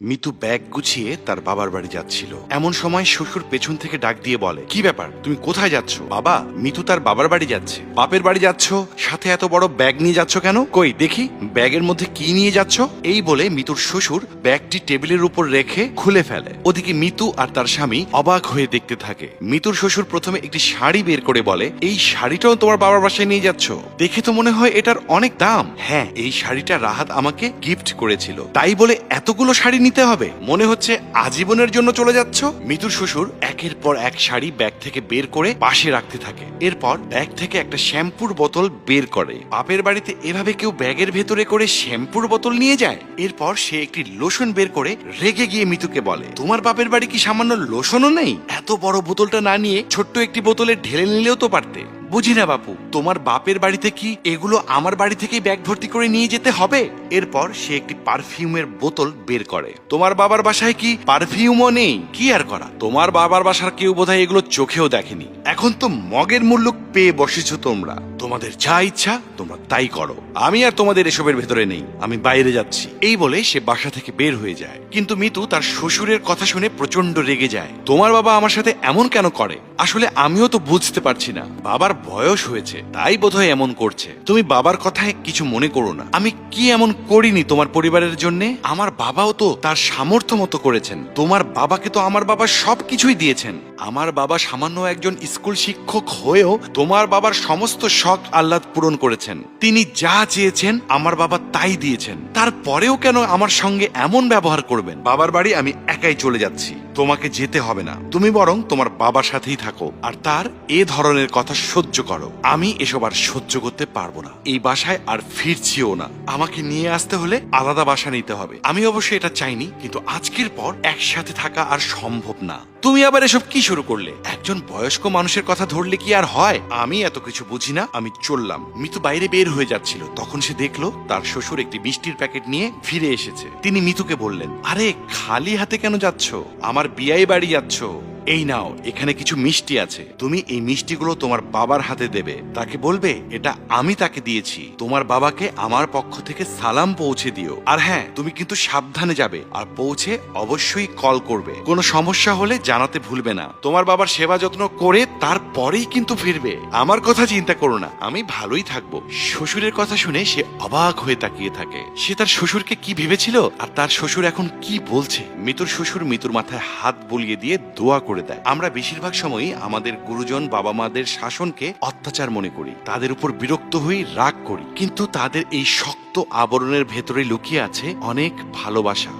Mitu bag গুছিয়ে তার বাবার বাড়ি যাচ্ছিল। এমন সময় শ্বশুর পেছন থেকে ডাক দিয়ে বলে, কি ব্যাপার? তুমি কোথায় যাচ্ছ? বাবা, মিতু তার বাবার বাড়ি যাচ্ছে। বাপের বাড়ি যাচ্ছ? সাথে এত বড় ব্যাগ নিয়ে যাচ্ছ কেন? কই, দেখি, ব্যাগের মধ্যে কি নিয়ে যাচ্ছ? এই বলে মিতুর শ্বশুর ব্যাগটি টেবিলের উপর রেখে খুলে ফেলে। ওদিকে মিতু আর তার স্বামী অবাক হয়ে দেখতে থাকে। মিতুর শ্বশুর প্রথমে একটি শাড়ি বের করে বলে, এই শাড়িটাও তোমার বাবার বাসায় নিয়ে যাচ্ছ? দেখে তো মনে হয় এটার অনেক দাম। হ্যাঁ এই শাড়িটা রাহাত আমাকে গিফট করেছিল। তাই বলে এতগুলো শাড়ি নিতে হবে। মনে হচ্ছে আজীবনের জন্য চলে যাচ্ছ? মিতুর শ্বশুর একের পর এক শাড়ি ব্যাগ থেকে বের করে পাশে রাখতে থাকে। এরপর ব্যাগ থেকে একটা শ্যাম্পুর বোতল বের করে। বাপের বাড়িতে এভাবে কেউ ব্যাগের ভেতরে করে শ্যাম্পুর বোতল নিয়ে যায়? এরপর সে একটি লোশন বের করে রেগে গিয়ে মিতুকে বলে, তোমার বাপের বাড়ি কি সামান্য লোশনও নেই? এত বড় বোতলটা না নিয়ে ছোট্ট একটি বোতলে ঢেলে নিলেও তো পারতে। বুঝি না বাপু, তোমার বাপের বাড়িতে কি এগুলো আমার বাড়ি থেকেই ব্যাগ ভর্তি করে নিয়ে যেতে হবে? এরপর সে একটি পারফিউমের বোতল বের করে। তোমার বাবার বাসায় কি পারফিউমও নেই? কি আর করা? তোমার বাবার বাসার কেউ বোধহয় এগুলো চোখেও দেখেনি। এখন তো মগের মূল্য পেয়ে বসেছো তোমরা। তোমাদের যা ইচ্ছা, তোমরা তাই করো। আমি আর তোমাদের এসবের ভেতরে নেই। আমি বাইরে যাচ্ছি। এই বলে সে বাসা থেকে বের হয়ে যায়। কিন্তু মিতু তার শ্বশুরের কথা শুনে প্রচণ্ড রেগে যায়। তোমার বাবা আমার সাথে এমন কেন করে? আসলে আমিও তো বুঝতে পারছি না। বাবার বয়স হয়েছে, তাই বোধহয় এমন করছে। তুমি বাবার কথায় কিছু মনে করো না। আমি কি এমন করিনি তোমার পরিবারের জন্য? আমার বাবাও তো তার সামর্থ্য মতো করেছেন। তোমার বাবাকে তো আমার বাবা সবকিছুই দিয়েছেন। আমার বাবা সামান্য একজন স্কুল শিক্ষক হয়েও তোমার বাবার সমস্ত শখ আহ্লাদ পূরণ করেছেন। তিনি যা চেয়েছেন আমার বাবা তাই দিয়েছেন। তারপরেও কেন আমার সঙ্গে এমন ব্যবহার করবেন? বাবার বাড়ি আমি একাই চলে যাচ্ছি। তোমাকে যেতে হবে না। তুমি বরং তোমার বাবার সাথেই থাকো আর তার এ ধরনের কথা সহ্য করো। আমি এসব আর সহ্য করতে পারব না। এই বাসায় আর ফিরছিও না। আমাকে নিয়ে আসতে হলে আলাদা বাসা নিতে হবে। আমি অবশ্যই এটা চাইনি, কিন্তু আজকের পর একসাথে থাকা আর সম্ভব না। তুমি আবার এসব কি শুরু করলে? একজন বয়স্ক মানুষের কথা ধরলে কি আর হয়? আমি এত কিছু বুঝি না, আমি চললাম। মিতু বাইরে বের হয়ে যাচ্ছিল। তখন সে দেখল, তার শ্বশুর একটি মিষ্টির প্যাকেট নিয়ে ফিরে এসেছে। তিনি মিতুকে বললেন, আরে, খালি হাতে কেন যাচ্ছ? আমার বিয়াই বাড়ি যাচ্ছ। এই নাও, এখানে কিছু মিষ্টি আছে। তুমি এই মিষ্টিগুলো তোমার বাবার হাতে দেবে। তাকে বলবে, এটা আমি তাকে দিয়েছি। তোমার বাবাকে আমার পক্ষ থেকে সালাম পৌঁছে দিও। আর হ্যাঁ তুমি কিন্তু সাবধানে যাবে আর পৌঁছে অবশ্যই কল করবে। কোনো সমস্যা হলে জানাতে ভুলবে না। তোমার বাবার সেবা যত্ন করে তারপরেই কিন্তু ফিরবে। আমার কথা চিন্তা করো না, আমি ভালোই থাকব। শ্বশুরের কথা শুনে সে অবাক হয়ে তাকিয়ে থাকে। সে তার শ্বশুরকে কি ভেবেছিল? আর তার শ্বশুর এখন কি বলছে? মিতুর শ্বশুর মিতুর মাথায় হাত বুলিয়ে দিয়ে দোয়া করে দেয়। আমরা বেশিরভাগ সময়ই আমাদের গুরুজন বাবা মাদের শাসনকে অত্যাচার মনে করি। তাদের উপর বিরক্ত হয়ে রাগ করি। কিন্তু তাদের এই শক্ত আবরণের ভেতরে লুকিয়ে আছে অনেক ভালোবাসা।